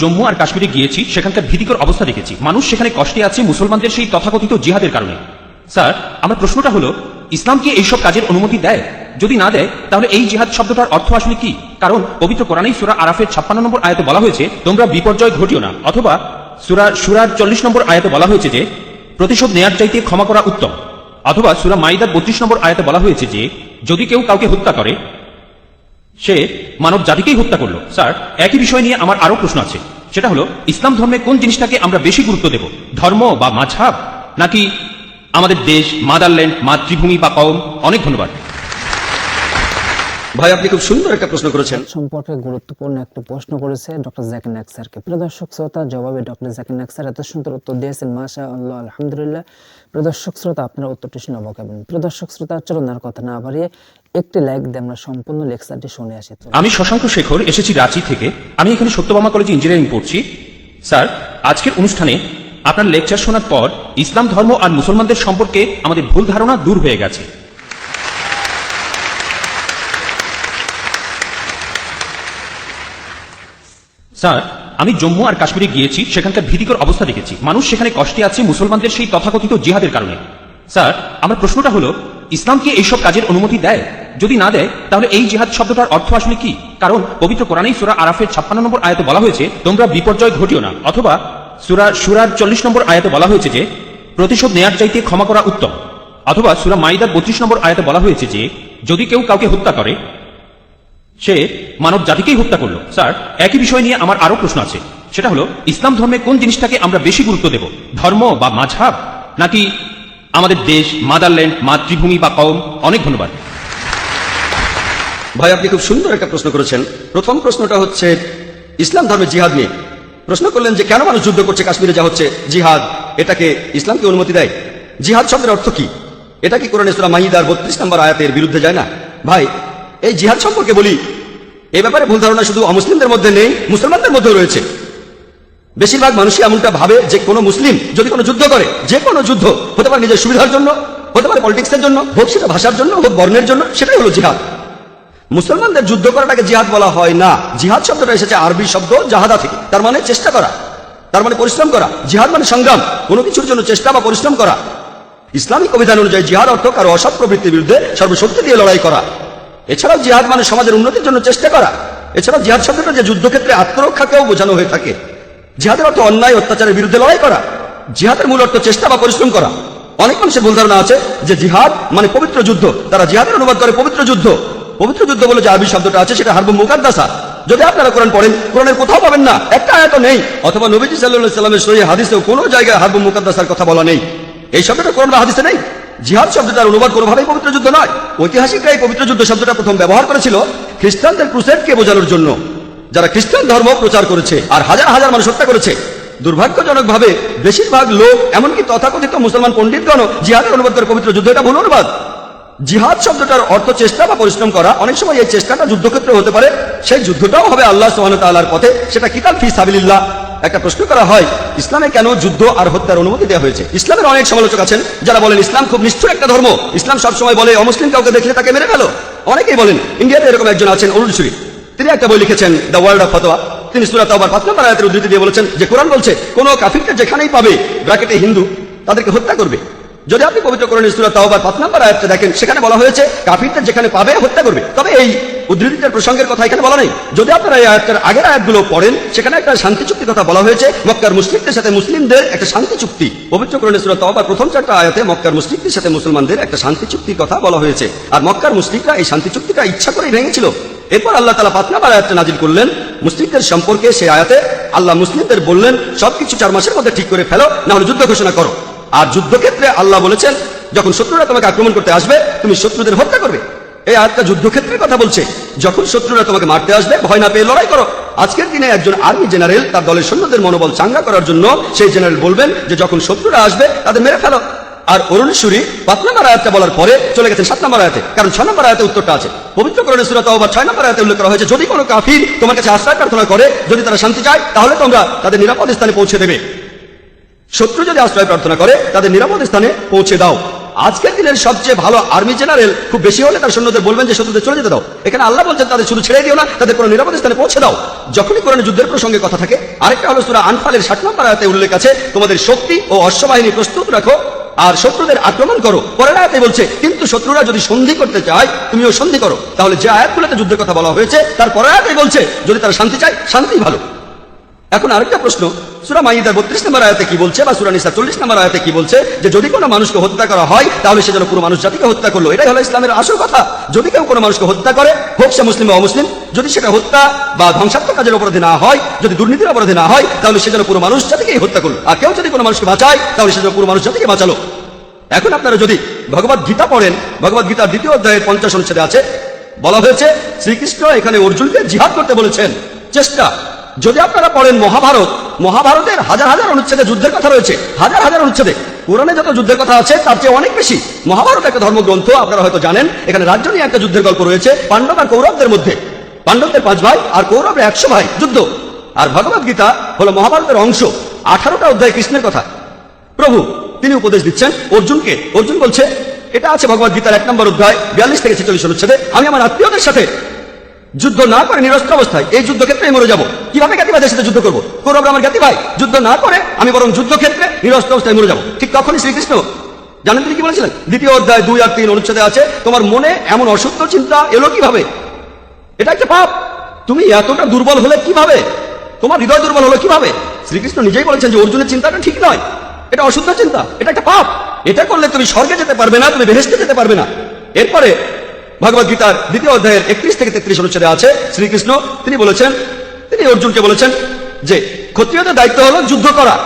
জম্মু আর কাশ্মীরে গিয়েছি, সেখানকার ভীতিকর অবস্থা দেখেছি। মানুষ সেখানে কষ্টে আছে, মুসলমানদের সেই তথাকথিত জিহাদের কারণে। স্যার, আমার প্রশ্নটা হলো, ইসলাম কি এইসব কাজের অনুমতি দেয়? যদি না দেয়, তাহলে এই জিহাদ শব্দটার অর্থ আসলে কি? কারণ পবিত্র কোরআনেই সুরা আরাফের ছাপ্পান্ন নম্বর আয়তে বলা হয়েছে, তোমরা বিপর্যয় ঘটিও না। অথবা সুরা, সুরার চল্লিশ নম্বর আয়াতে বলা হয়েছে যে, প্রতিশোধ নেয়ার চাইতে ক্ষমা করা উত্তম। অথবা সুরা মাইদার বত্রিশ নম্বর আয়তে বলা হয়েছে যে, যদি কেউ কাউকে হত্যা করে সে মানব জাতিকেই হত্যা করল। স্যার, একই বিষয় নিয়ে আমার আরও প্রশ্ন আছে। সেটা হলো, ইসলাম ধর্মে কোন জিনিসটাকে আমরা বেশি গুরুত্ব দেব? ধর্ম বা মাঝাব নাকি আমাদের দেশ, মাদারল্যান্ড, মাতৃভূমি বা কম অনেক ধন্যবাদ। ভাই আপনি খুব সুন্দর একটা প্রশ্ন করেছেন। সম্পর্কে গুরুত্বপূর্ণ একটা প্রশ্ন করেছে ডক্টর জাকির নাক স্যারকে। প্রিয় দর্শক শ্রোতা জবাবে ডক্টর জাকির নাক স্যার এত সুন্দর উত্তর দিয়েছেন মাশা আল্লাহ আলহামদুলিল্লাহ। প্রিয় দর্শক শ্রোতা আপনার উত্তরটি শুনে অবাক হবেন। প্রিয় দর্শক শ্রোতা চলুন আর কথা না বাড়িয়ে একটি লাইক দিয়ে আমরা সম্পূর্ণ লেকচারটি শুনে আসি। আমি শশাঙ্ক শেখর এসেছি রাঁচি থেকে। আমি এখানে সত্যবামা কলেজে ইঞ্জিনিয়ারিং পড়ছি। স্যার আজকের অনুষ্ঠানে আপনার লেকচার শোনার পর ইসলাম ধর্ম আর মুসলমানদের সম্পর্কে আমাদের ভুল ধারণা দূর হয়ে গেছে। স্যার, আমি জম্মু আর কাশ্মীরে গিয়েছি, সেখানকার ভীতিকর অবস্থা দেখেছি। মানুষ সেখানে কষ্টে আছে, মুসলমানদের সেই তথাকথিত জিহাদের কারণে। স্যার, আমার প্রশ্নটা হলো, ইসলাম কি এইসব কাজের অনুমতি দেয়? যদি না দেয়, তাহলে এই জিহাদ শব্দটার অর্থ আসলে কি? কারণ, পবিত্র কোরআনেই সুরা আরাফের ছাপ্পান্ন নম্বর আয়তে বলা হয়েছে, তোমরা বিপর্যয় ঘটিও না। অথবা, সুরা, সুরার চল্লিশ নম্বর আয়তে বলা হয়েছে যে, প্রতিশোধ নেয়ার চাইতে ক্ষমা করা উত্তম। অথবা, সুরা মাইদার বত্রিশ নম্বর আয়তে বলা হয়েছে যে, যদি কেউ কাউকে হত্যা করে সে মানব জাতিকেই হত্যা করল। স্যার, একই বিষয় নিয়ে আমার আরও প্রশ্ন আছে। সেটা হলো, ইসলাম ধর্মে কোন জিনিসটাকে আমরা বেশি গুরুত্ব দেব? ধর্ম বা মাঝহাব? নাকি আমাদের দেশ, মাদারল্যান্ড, মাতৃভূমি বা কওম? অনেক ধন্যবাদ। ভাই, আপনি খুব সুন্দর একটা প্রশ্ন করেছেন। প্রথম প্রশ্নটা হচ্ছে, ইসলাম ধর্মে জিহাদ নিয়ে। প্রশ্ন করলেন যে, কেন মানুষ যুদ্ধ করছে কাশ্মীরে? যা হচ্ছে, জিহাদ, এটাকে ইসলামকে অনুমতি দেয়। জিহাদ শব্দের অর্থ কি? এটা কি কোরআন ইসলাম মাহিদার বত্রিশ নম্বর আয়াতের বিরুদ্ধে যায় না? ভাই, এই জিহাদ সম্পর্কে বলি এই ব্যাপারে ভুল ধারণা শুধু অমুসলিমদের মধ্যে নেই, মুসলমানদের মধ্যেও রয়েছে। বেশিরভাগ মানুষই এমনটা ভাবে যে কোনো মুসলিম যদি কোনো যুদ্ধ করে, যে কোনো যুদ্ধ হতে পারে নিজের সুবিধার জন্য, হতে পারে পলিটিক্সের জন্য, হোক সেটা ভাষার জন্য, হোক বর্ণের জন্য, সেটাই হলো জিহাদ। মুসলমানদের যুদ্ধ করাটাকে জিহাদ বলা হয় না। জিহাদ শব্দটা এসেছে আরবি শব্দ জাহাদা থেকে, তার মানে চেষ্টা করা, তার মানে পরিশ্রম করা। জিহাদ মানে সংগ্রাম, কোনো কিছুর জন্য চেষ্টা বা পরিশ্রম করা। ইসলামিক অভিধান অনুযায়ী জিহাদ অর্থ কারও অসৎ প্রবৃত্তির বিরুদ্ধে সর্বশক্তি দিয়ে লড়াই করা। এছাড়াও জিহাদ মানে সমাজের উন্নতির জন্য চেষ্টা করা। এছাড়াও জিহাদ শব্দটা যে যুদ্ধক্ষেত্রে আত্মরক্ষাকেও বোঝানো হয়ে থাকে। জিহাদের অর্থ অন্যায়, অত্যাচারের বিরুদ্ধে লড়াই করা। জিহাদের মূল অর্থ চেষ্টা বা পরিশ্রম করা। অনেক মানুষের ভুল ধারণা আছে যে জিহাদ মানে পবিত্র যুদ্ধ। তারা জিহাদের অনুবাদ করে পবিত্র যুদ্ধ। পবিত্র যুদ্ধ বলে যে আরবি শব্দটা আছে সেটা হারবু মুকাদ্দাসা। যদি আপনারা কোরআন পড়েন, কোরআনের কোথাও পাবেন না। একটা আয়াত নেই। অথবা নবীজি সাল্লাহ সাল্লামের সহি হাদিসেও কোনো জায়গায় হারবু মুকাদ্দাসার কথা বলা নেই। এই শব্দটা কোরআন হাদিসে নেই? জিহাদ শব্দটার অনুবাদ কোনোভাবেই পবিত্র যুদ্ধ নয়। ঐতিহাসিকরা এই পবিত্র যুদ্ধ শব্দটা প্রথম ব্যবহার করেছিল খ্রিস্টানদের ক্রুসেডকে বোঝানোর জন্য। যারা খ্রিস্টান ধর্ম প্রচার করেছে আর হাজার হাজার মানুষ হত্যা করেছে, দুর্ভাগ্যজনকভাবে বেশিরভাগ লোক, এমনকি তথাকথিত মুসলমান পণ্ডিতগণ জিহাদের অনুবাদ করে পবিত্র যুদ্ধ, এটা ভুল অনুবাদ। জিহাদ শব্দটার অর্থ চেষ্টা বা পরিশ্রম করা। অনেক সময় এই চেষ্টাটা যুদ্ধক্ষেত্রে হতে পারে, সেই যুদ্ধটাও হবে আল্লাহ সোহান তাল্লার পথে। সেটা কিতাব ফি সাবিল্লাহ একটা প্রশ্ন করা হয়, ইসলামে কেন যুদ্ধ আর হত্যার অনুমতি দেওয়া হয়েছে? ইসলামের অনেক সমালোচক আছেন, যারা বলেন ইসলাম খুব নিষ্ঠুর একটা ধর্ম। ইসলাম সবসময় বলে, অমুসলিম কাউকে দেখলে তাকে মেরে ফেলো। অনেকেই বলেন, ইন্ডিয়াতে এরকম একজন আছেন অরুণ সুরি তিনি একটা বই লিখেছেন, দ্য ওয়ার্ল্ড অফ ফতোয়া। তিনি সুরাত আবার পাঁচ নম্বর আয়াতের উদ্ধৃতি দিয়ে বলেছেন যে, কোরআন বলছে, কোন কাফিরকে যেখানেই পাবে, ব্র্যাকেটে হিন্দু, তাদেরকে হত্যা করবে। যদি আপনি পবিত্র কোরআনের সুরাত তাওবার পাঁচ নম্বর আয়াতটা দেখেন, সেখানে বলা হয়েছে, কাফিরদের যেখানে পাবে, হত্যা করবে। তবে এই উদ্ধৃতিটার প্রসঙ্গের কথা এখানে বলা নেই। যদি আপনারা এই আয়াতটার আগের আয়াতগুলো পড়েন, সেখানে একটা শান্তি চুক্তির কথা বলা হয়েছে। মক্কার মুসলিমদের সাথে মুসলিমদের একটা শান্তি চুক্তি। পবিত্র তাওবার প্রথম চারটা আয়াতে মক্কার মুসলিমদের সাথে মুসলমানদের একটা শান্তি চুক্তির কথা বলা হয়েছে। আর মক্কার মুসলিমরা এই শান্তি চুক্তিটা ইচ্ছা করেই ভেঙেছিল। এরপর আল্লাহ তালা পাঁচ নাম্বার আয়াতটা নাজিল করলেন। মুসলিমদের সম্পর্কে সেই আয়াতে আল্লাহ মুসলিমদের বললেন, সবকিছু চার মাসের মধ্যে ঠিক করে ফেলো না হলে যুদ্ধ ঘোষণা করো। আর যুদ্ধক্ষেত্রে আল্লাহ বলেছেন, যখন শত্রুরা তোমাকে আক্রমণ করতে আসবে, তুমি শত্রুদের হত্যা করবে। এই আয়াতটা যুদ্ধক্ষেত্রের কথা বলছে। যখন শত্রুরা তোমাকে মারতে আসবে, ভয় না পেয়ে লড়াই করো। আজকের দিনে একজন আর্মি জেনারেল তার দলের সৈন্যদের মনোবল চাঙ্গা করার জন্য সেই জেনারেল বলবেন যে, যখন শত্রুরা আসবে, তাদের মেরে ফেলো। আর অরুণ সুরি পাঁচ নম্বর আয়াতটা বলার পরে চলে গেছেন সাত নম্বর আয়াতে, কারণ ছয় নম্বর আয়াতে উত্তরটা আছে। পবিত্র করণে সুরাত বা ছয় নম্বর আয়াতে উল্লেখ করা হয়েছে, যদি কোনো কাফির তোমার কাছে আশ্রয় প্রার্থনা করে, যদি তারা শান্তি চায়, তাহলে তোমরা তাদের নিরাপদ স্থানে পৌঁছে দেবে। শত্রু যদি আশ্রয় প্রার্থনা করে, তাদের নিরাপদ স্থানে পৌঁছে দাও। আজকের দিনের সবচেয়ে ভালো আর্মি জেনারেল খুব বেশি হলে তার সৈন্যদের বলবেন যে শত্রুদের চলে যেতে দাও। এখানে আল্লাহ বলছেন, তাদের শুধু ছেড়ে দিও না, তাদের কোনো নিরাপদ স্থানে পৌঁছে দাও। যখনই কোরআনে যুদ্ধের প্রসঙ্গে কথা থাকে, আরেকটা হলো সুরা আনফালের ষাট নম্বর আয়াতে উল্লেখ আছে, তোমাদের শক্তি ও অশ্ববাহিনী প্রস্তুত রাখো আর শত্রুদের আক্রমণ করো। পরের আয়াতে বলছে, কিন্তু শত্রুরা যদি সন্ধি করতে চায়, তুমিও সন্ধি করো। তাহলে যে আয়াতগুলোতে যুদ্ধের কথা বলা হয়েছে, তার পরের আয়াতে বলছে, যদি তারা শান্তি চায় শান্তি ভালো। এখন আরেকটা প্রশ্ন, সুরা মাইদার বত্রিশ নম্বর আয়াতে কি বলছে বা সুরা নিসা চল্লিশ নম্বর আয়াতে কি বলছে যে যদি কোনো মানুষকে হত্যা করা হয়, তাহলে সে যেন পুরো মানুষ জাতিকে হত্যা করল? এটাই হলো ইসলামের আসল কথা। যদি কেউ কোনো মানুষকে হত্যা করে, হোক সে মুসলিম বা অমুসলিম, যদি সেটা হত্যা বা ধ্বংসাত্মক কাজের অপরাধে না হয়, যদি দুর্নীতির অপরাধে না হয়, তাহলে সে যেন পুরো মানুষ জাতিকেই হত্যা করল। আর কেউ যদি কোনো মানুষকে বাঁচায়, তাহলে সে যেন পুরো মানুষ জাতিকে বাঁচালো। এখন আপনারা যদি ভগবত গীতা পড়েন, ভগবত গীতার দ্বিতীয় অধ্যায়ের পঞ্চাশ অনুচ্ছেদে আছে, বলা হয়েছে, শ্রীকৃষ্ণ এখানে অর্জুনকে জিহাদ করতে বলেছেন। চেষ্টা যদি আপনারা পড়েন মহাভারত, মহাভারতের হাজার হাজার অনুচ্ছেদে যুদ্ধের কথা রয়েছে, হাজার হাজার অনুচ্ছেদে। কোরআনে যত যুদ্ধের কথা আছে, তার চেয়ে অনেক বেশি। মহাভারত একটা ধর্মগ্রন্থ, আপনারা হয়তো জানেন, এখানে রাজ্য নিয়ে একটা যুদ্ধের গল্প রয়েছে, পাণ্ডব আর কৌরবদের মধ্যে। পাণ্ডবদের পাঁচ ভাই আর কৌরবের একশো ভাই, যুদ্ধ। আর ভগবত গীতা হলো মহাভারতের অংশ, আঠারোটা অধ্যায় কৃষ্ণের কথা। প্রভু, তিনি উপদেশ দিচ্ছেন, অর্জুনকে। অর্জুন বলছে, এটা আছে ভগবত গীতার এক নম্বর অধ্যায়, বিয়াল্লিশ থেকে ছেচল্লিশ অনুচ্ছেদে। আমি আমার আত্মীয়দের সাথে যুদ্ধ না করে নিরস্ত্র অবস্থায় এই যুদ্ধক্ষেত্রে মরে যাব। কীভাবে জ্ঞাতিবাদের সাথে যুদ্ধ করব? কৌরব আমার জ্ঞাতি ভাই যুদ্ধ না করে আমি বরং যুদ্ধক্ষেত্রে নিরস্ত্র অবস্থায় মরে যাব। ঠিক তখনই শ্রীকৃষ্ণ জানেন তিনি কি বলেছিলেন? দ্বিতীয় অধ্যায় দুই আর তিন অনুচ্ছেদে আছে, তোমার মনে এমন অসুস্থ চিন্তা এলো কীভাবে? এটা একটা পাপ। তুমি এতটা দুর্বল হলে কীভাবে? তোমার হৃদয় দুর্বল হলো কীভাবে? শ্রীকৃষ্ণ নিজেই বলেছেন যে অর্জুনের চিন্তাটা ঠিক নয়। এটা অশুদ্ধ চিন্তা, এটা একটা পাপ। এটা করলে তুমি স্বর্গে যেতে পারবে না, তুমি বেহেস্তে যেতে পারবে না। এরপরে ভগবত গীতার দ্বিতীয় অধ্যায়ের একত্রিশ থেকে তেত্রিশ অনুচ্ছেদে আছে, শ্রীকৃষ্ণ তিনি বলেছেন, তিনি অর্জুনকে বলেছেন যে, ক্ষত্রিয়দের দায়িত্ব হলো যুদ্ধ করা।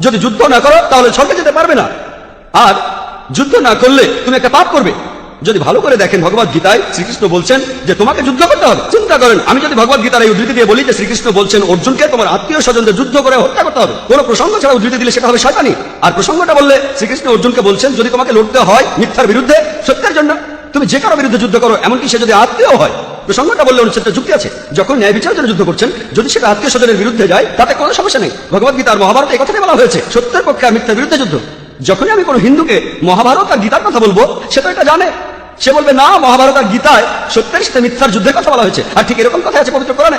যদি যুদ্ধ না করো, তাহলে স্বর্গে যেতে পারবে না। আর যুদ্ধ না করলে তুমি একটা পাপ করবে। যদি ভালো করে দেখেন ভগবত গীতায়, শ্রীকৃষ্ণ বলছেন যে, তোমাকে যুদ্ধ করতে হবে। চিন্তা করেন, আমি যদি ভগবত গীতার এই উদ্ধৃতি দিয়ে বলি যে, শ্রীকৃষ্ণ বলছেন, অর্জুনকে তোমার আত্মীয় স্বজনদের যুদ্ধ করে হত্যা করতে হবে। কোনো প্রসঙ্গ ছাড়া উদ্ধৃতি দিলে সেটা হবে শয়তানি। আর প্রসঙ্গটা বললে, শ্রীকৃষ্ণ অর্জুনকে বলছেন, যদি তোমাকে লড়তে হয় মিথ্যার বিরুদ্ধে, সত্যের জন্য তুমি যে কারও বিরুদ্ধে যুদ্ধ করো, এমনকি সে যদি আত্মীয় হয়, প্রসঙ্গটা বললে অনুচ্ছেদটা যুক্তি আছে। যখন ন্যায় বিচার জন্য যুদ্ধ করছেন, যদি সেটা আত্মীয় স্বজনের বিরুদ্ধে যায়, তাতে কোনো সমস্যা নেই। ভগবত গীতার মহাভারত এই কথাটাই বলা হয়েছে, সত্যের পক্ষে আর মিথ্যার বিরুদ্ধে যুদ্ধ। যখনই আমি কোনো হিন্দুকে মহাভারত আর গীতার কথা বলব, সে তো এটা জানে। সে বলবে, না, মহাভারত আর গীতায় সত্যের সাথে মিথ্যার যুদ্ধের কথা বলা হয়েছে, আর ঠিক এরকম কথা আছে পবিত্র কোরআনে।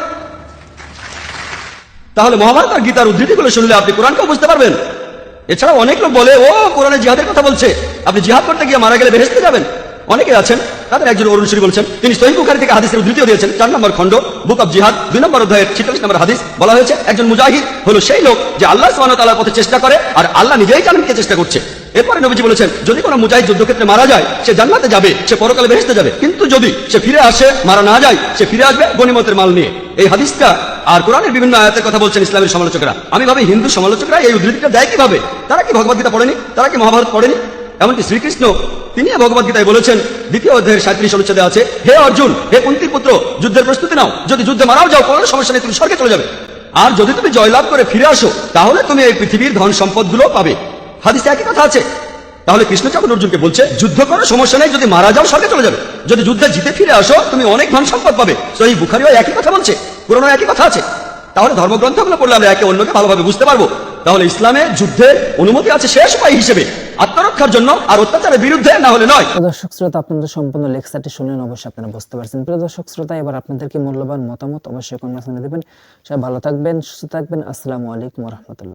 তাহলে মহাভারত আর গীতার উদ্ধৃতিগুলো শুনলে আপনি কোরআনকেও বুঝতে পারবেন। এছাড়া অনেক লোক বলে, ও, কোরআনে জিহাদের কথা বলছে। আপনি জিহাদ করতে গিয়ে মারা গেলে বেহেস্তে যাবেন। অনেকে আছেন, তাদের একজন অরুণ শ্রী বলছেন, তিনি সহি বুখারি থেকে হাদিসের উদ্ধৃতিও দিয়েছেন। চার নম্বর খণ্ড, বুক অফ জিহাদ, দুই নম্বর অধ্যায়ের ছিচল্লিশ নম্বর হাদিস বলা হয়েছে, একজন মুজাহিদ হলো সেই লোক যে আল্লাহ ওয়া পথে চেষ্টা করে আর আল্লাহ নিজেই জামিনকে চেষ্টা করছে। এরপরে নবীজি বলেছেন, যদি কোনো মুজাহিদ যুদ্ধক্ষেত্রে মারা যায়, সে জান্নাতে যাবে, সে পরকালে বেহেস্তে যাবে। কিন্তু যদি সে ফিরে আসে, মারা না যায়, সে ফিরে আসবে গনিমতের মাল নিয়ে। এই হাদিসটা আর কোরআনের বিভিন্ন আয়াতের কথা বলছেন ইসলামের সমালোচকরা। আমি ভাবি হিন্দু সমালোচকরা এই উদ্ধৃতিটা দেয় কীভাবে? তারা কি ভগবত গীতা পড়েনি? তারা কি মহাভারত পড়েনি? এমনকি শ্রীকৃষ্ণ তিনি ভগবত গীতায় বলেছেন, দ্বিতীয় অধ্যায়ের সাঁত্রিশ অনুচ্ছেদে আছে, হে অর্জুন, হে কুন্তির পুত্র, যুদ্ধের প্রস্তুতি নাও। যদি যুদ্ধে মারাও যাও, কোনো সমস্যা নেই, তুমি স্বর্গে চলে যাবে। আর যদি তুমি জয়লাভ করে ফিরে আসো, তাহলে তুমি এই পৃথিবীর ধন সম্পদগুলো পাবে। হাদিসে একই কথা আছে। তাহলে কৃষ্ণ অর্জুনকে বলছে, যুদ্ধ করো, সমস্যা নেই, যদি মারা যাও, স্বর্গে চলে যাবে। যদি যুদ্ধে জিতে ফিরে আসো, তুমি অনেক ধন সম্পদ পাবে। তো এই বুখারিও একই কথা বলছে পুরনো একই কথা আছে। তাহলে ধর্মগ্রন্থগুলো পড়লে আমরা একে অন্যকে ভালোভাবে বুঝতে পারব। তাহলে ইসলামে যুদ্ধের অনুমতি আছে শেষ উপায় হিসেবে। আত্মরক্ষার জন্য আর অত্যাচারের বিরুদ্ধে না হলে নয়। প্রদর্শক শ্রোতা, আপনাদের সম্পূর্ণ লেকচারটি শুনলেন অবশ্যই আপনারা বুঝতে পারছেন। প্রিয় দর্শক শ্রোতা, এবার আপনাদেরকে মূল্যবান মতামত অবশ্যই কমেন্ট দেবেন। সবাই ভালো থাকবেন, সুস্থ থাকবেন। আসসালামু আলাইকুম রহমতুল্লাহ।